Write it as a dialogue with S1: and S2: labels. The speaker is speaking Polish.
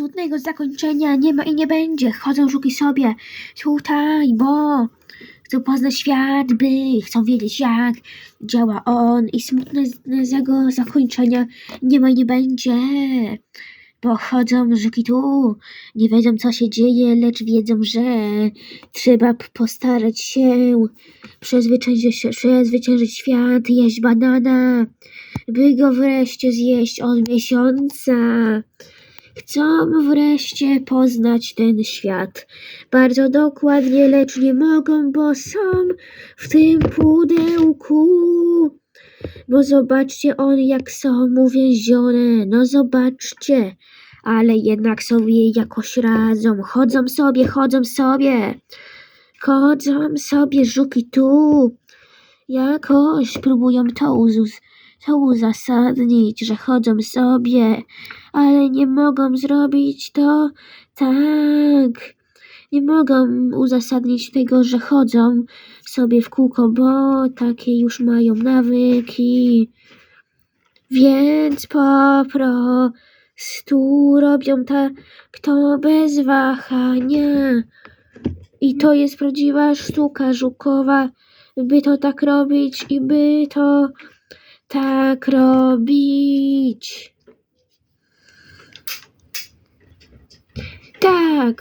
S1: smutnego zakończenia nie ma i nie będzie. Chodzą żuki sobie tutaj, bo chcą poznać świat, by chcą wiedzieć jak działa on i smutnego zakończenia nie ma i nie będzie. Bo chodzą żuki tu, nie wiedzą co się dzieje, lecz wiedzą, że trzeba postarać się przezwyciężyć, przezwyciężyć świat, jeść banana, by go wreszcie zjeść od miesiąca. Chcą wreszcie poznać ten świat. Bardzo dokładnie, lecz nie mogą, bo są w tym pudełku. Bo zobaczcie one jak są uwięzione, no zobaczcie, ale jednak sobie jakoś radzą, chodzą sobie, chodzą sobie, chodzą sobie żuki tu, jakoś próbują to, uzus, to uzasadnić, że chodzą sobie, ale nie mogą zrobić to tak. Nie mogą uzasadnić tego, że chodzą sobie w kółko, bo takie już mają nawyki. Więc po prostu robią tak to bez wahania. I to jest prawdziwa sztuka żukowa, by to tak robić i by to tak robić. Tak.